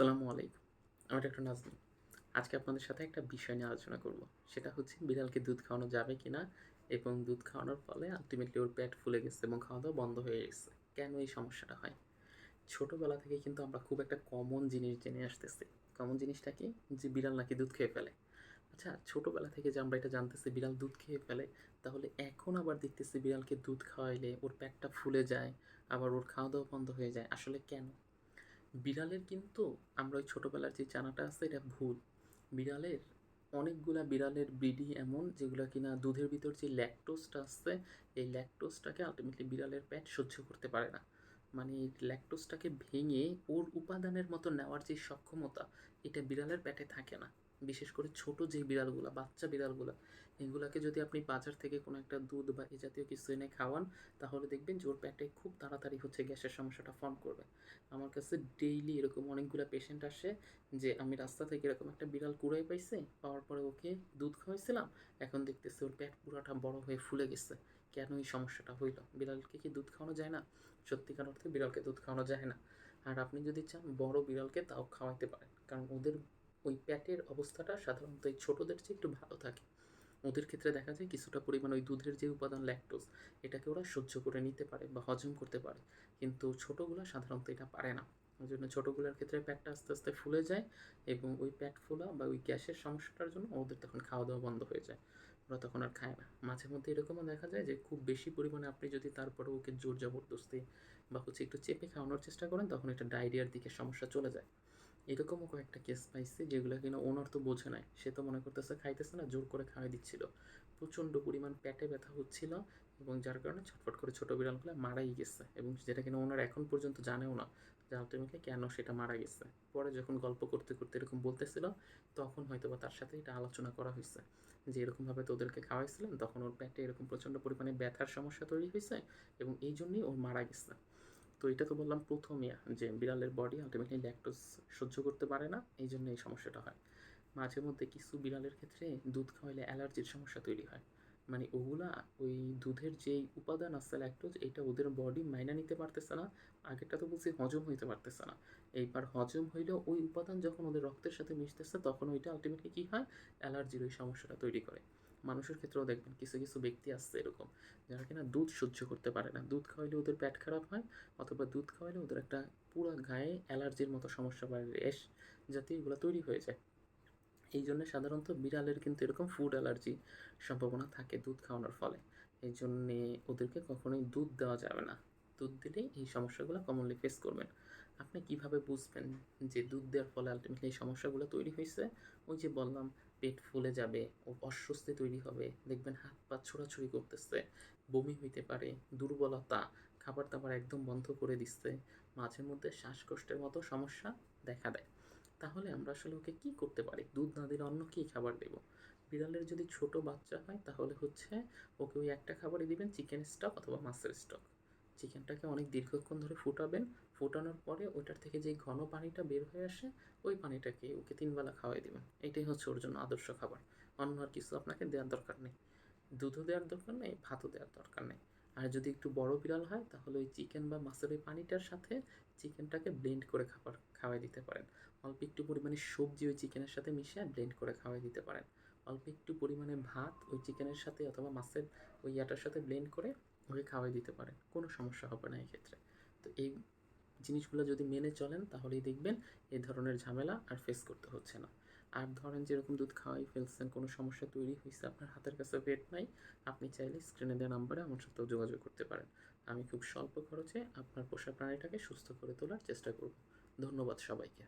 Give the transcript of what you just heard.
আসসালামু আলাইকুম। আমি ডক্টর নাজমুল আজকে আপনাদের সাথে একটা বিষয় নিয়ে আলোচনা করব। সেটা হচ্ছে বিড়ালকে দুধ খাওয়ানো যাবে কি না এবং দুধ খাওয়ানোর ফলে আলটিমেটলি ওর পেট ফুলে গেছে এবং খাওয়া দাওয়া বন্ধ হয়ে গেছে। কেন এই সমস্যাটা হয়? ছোটোবেলা থেকে কিন্তু আমরা খুব একটা কমন জিনিস জেনে আসতেছি। কমন জিনিসটা কি? যে বিড়াল নাকি দুধ খেয়ে ফেলে। আচ্ছা ছোটোবেলা থেকে যে আমরা এটা জানতেছি বিড়াল দুধ খেয়ে ফেলে, তাহলে এখন আবার দেখতেছি বিড়ালকে দুধ খাওয়াইলে ওর পেটটা ফুলে যায়, আবার ওর খাওয়া দাওয়া বন্ধ হয়ে যায়। আসলে কেন? বিড়ালের কিন্তু আমরা ওই ছোটোবেলার যে জানাটা আছে, এটা ভুল বিড়ালের অনেকগুলা বিড়ালের ব্রিডি এমন, যেগুলো কিনা দুধের ভিতর যে ল্যাকটোসটা আসছে এই ল্যাকটোসটাকে আলটিমেটলি বিড়ালের পেট সহ্য করতে পারে না। মানে ল্যাকটোসটাকে ভেঙে ওর উপাদানের মতো নেওয়ার যে সক্ষমতা, এটা বিড়ালের পেটে থাকে না। বিশেষ করে ছোট যে বিড়ালগুলো, বাচ্চা বিড়ালগুলো, এগুলাকে যদি আপনি বাজার থেকে কোনো একটা দুধ বা এ জাতীয় কিছু এনে খাওয়ান, তাহলে দেখবেন যে ওর পেটে খুব তাড়াতাড়ি হচ্ছে গ্যাসের সমস্যাটা ফর্ম করবে। আমার কাছে ডেইলি এরকম অনেকগুলো পেশেন্ট আসে যে, আমি রাস্তা থেকে এরকম একটা বিড়াল কুড়াই পাইছে, পাওয়ার পরে ওকে দুধ খাওয়াইছিলাম, এখন দেখতেছি ওর পেট পুরাটা বড় হয়ে ফুলে গেছে। কেন এই সমস্যাটা হইল? বিড়ালকে কি দুধ খাওয়ানো যায় না? সত্যিকার অর্থে বিড়ালকে দুধ খাওয়ানো যায় না। আর আপনি যদি চান বড় বিড়ালকে তাও খাওয়াইতে পারেন। কারণ ওদের ওই প্যাটের অবস্থাটা সাধারণত এই ছোটোদের চেয়ে একটু ভালো থাকে। ওদের ক্ষেত্রে দেখা যায় কিছুটা পরিমাণ ওই দুধের যে উপাদান ল্যাকটোজ এটাকে ওরা সহ্য করে নিতে পারে বা হজম করতে পারে। কিন্তু ছোটোগুলো সাধারণত এটা পারে না। ওই জন্য ছোটোগুলোর ক্ষেত্রে প্যাটটা আস্তে আস্তে ফুলে যায় এবং ওই প্যাট ফোলা বা ওই গ্যাসের সমস্যাটার জন্য ওদের তখন খাওয়া দাওয়া বন্ধ হয়ে যায়। ওরা তখন আর খায় না। মাঝে মধ্যে এরকমও দেখা যায় যে খুব বেশি পরিমাণে আপনি যদি তারপরে ওকে জোর জবরদস্তি বা হচ্ছে একটু চেপে খাওয়ানোর চেষ্টা করেন, তখন এটা ডায়রিয়ার দিকে সমস্যা চলে যায়। এরকমও কয়েকটা কেস পাইছি যেগুলো কিনা ওনার তো বোঝে নাই। সে তো মনে করতেছে খাইতেছে না, জোর করে খাওয়াই দিচ্ছিল। প্রচণ্ড পরিমাণ পেটে ব্যথা হচ্ছিল এবং যার কারণে ছটফট করে ছোটো বিড়ালগুলো মারাই গেছে এবং যেটা কিনা ওনার এখন পর্যন্ত জানেও না যে আলটিমেটলি কেন সেটা মারা গেছে। পরে যখন গল্প করতে করতে এরকম বলতেছিল, তখন হয়তো বা তার সাথে এটা আলোচনা করা হয়েছে। যে এরকমভাবে তো ওদেরকে খাওয়াইছিলেন, তখন ওর পেটে এরকম প্রচণ্ড পরিমাণে ব্যথার সমস্যা তৈরি হয়েছে এবং এই জন্যই ওর মারা গেছে। তো এটা তো বললাম প্রথম যে বিড়ালের বডি আলটিমেটলি ল্যাকটোজ সহ্য করতে পারে না, এই জন্য এই সমস্যাটা হয়। মাঝে মধ্যে কিছু বিড়ালের ক্ষেত্রে দুধ খাওয়াইলে অ্যালার্জির সমস্যা তৈরি হয়। মানে ওগুলা ওই দুধের যেই উপাদান আছে ল্যাকটোজ এটা ওদের বডি মাইনা নিতে পারতেছে না। আগেরটা তো বলছি হজম হইতে পারতেছে না। এইবার হজম হইলেও ওই উপাদান যখন ওদের রক্তের সাথে মিশতেছে, তখন ওইটা আলটিমেটলি কী হয়? অ্যালার্জির ওই সমস্যাটা তৈরি করে। মানুষের ক্ষেত্রেও দেখবেন কিছু কিছু ব্যক্তি আসছে এরকম, যারা কিনা দুধ সহ্য করতে পারে না। দুধ খাওয়াইলে ওদের পেট খারাপ হয়, অথবা দুধ খাওয়াইলে ওদের একটা পুরো গায়ে অ্যালার্জির মতো সমস্যা বা রেশ যাতে এগুলো তৈরি হয়ে যায়। এই জন্য সাধারণত বিড়ালের কিন্তু এরকম ফুড অ্যালার্জি সম্ভাবনা থাকে দুধ খাওয়ানোর ফলে। এই জন্যে ওদেরকে কখনোই দুধ দেওয়া যাবে না। দুধ দিলেই এই সমস্যাগুলো কমনলি ফেস করবেন। আপনি কীভাবে বুঝবেন যে দুধ দেওয়ার ফলে আলটিমেটলি এই সমস্যাগুলো তৈরি হয়েছে? ওই যে বললাম, পেট ফুলে যাবে, ও অস্বস্তি তৈরি হবে, দেখবেন হাত পা ছোড়াছুড়ি করতেছে, বমি হইতে পারে, দুর্বলতা, খাবার দাবার একদম বন্ধ করে দিচ্ছে মাঝে মধ্যে শ্বাসকষ্টের মতো সমস্যা দেখা দেয়। তাহলে আমরা আসলে ওকে কী করতে পারি? দুধ না দিলে অন্য কী খাবার দেব? বিড়ালের যদি ছোট বাচ্চা হয়, তাহলে হচ্ছে ওকে ওই একটা খাবারই দিবেন চিকেন স্টক অথবা মাছের স্টক চিকেনটাকে অনেক দীর্ঘক্ষণ ধরে ফুটাবেন। ফোটানোর পরে ওইটার থেকে যে ঘন পানিটা বের হয়ে আসে, ওই পানিটাকে ওকে তিনবেলা খাওয়াই দেবেন। এটাই হচ্ছে ওর জন্য আদর্শ খাবার। অন্য আর কিছু আপনাকে দেওয়ার দরকার নেই। দুধও দেওয়ার দরকার নেই, ভাতও দেওয়ার দরকার নেই। আর যদি একটু বড় বিড়াল হয়, তাহলে ওই চিকেন বা মাছের ওই পানিটার সাথে চিকেনটাকে ব্লেন্ড করে খাবার, খাওয়াই দিতে পারেন। অল্প একটু পরিমাণে সবজি ওই চিকেনের সাথে মিশিয়ে ব্লেন্ড করে খাওয়াই দিতে পারেন। অল্প একটু পরিমাণে ভাত ওই চিকেনের সাথে অথবা মাছের ওই ইয়াটার সাথে ব্লেন্ড করে ওকে খাওয়াই দিতে পারেন। কোনো সমস্যা হবে না এই ক্ষেত্রে তো এই জিনিসগুলো যদি মেনে চলেন, তাহলেই দেখবেন এই ধরনের ঝামেলা আর ফেস করতে হচ্ছে না। আর ধরেন যেরকম দুধ খাওয়াই ফেলছেন, কোনো সমস্যা তৈরি হয়েছে আপনার হাতের কাছে ভেট নাই, আপনি চাইলে স্ক্রিনে দেওয়া নাম্বারে আমার সাথেও যোগাযোগ করতে পারেন। আমি খুব স্বল্প খরচে আপনার পোষা প্রাণীটাকে সুস্থ করে তোলার চেষ্টা করব। ধন্যবাদ সবাইকে।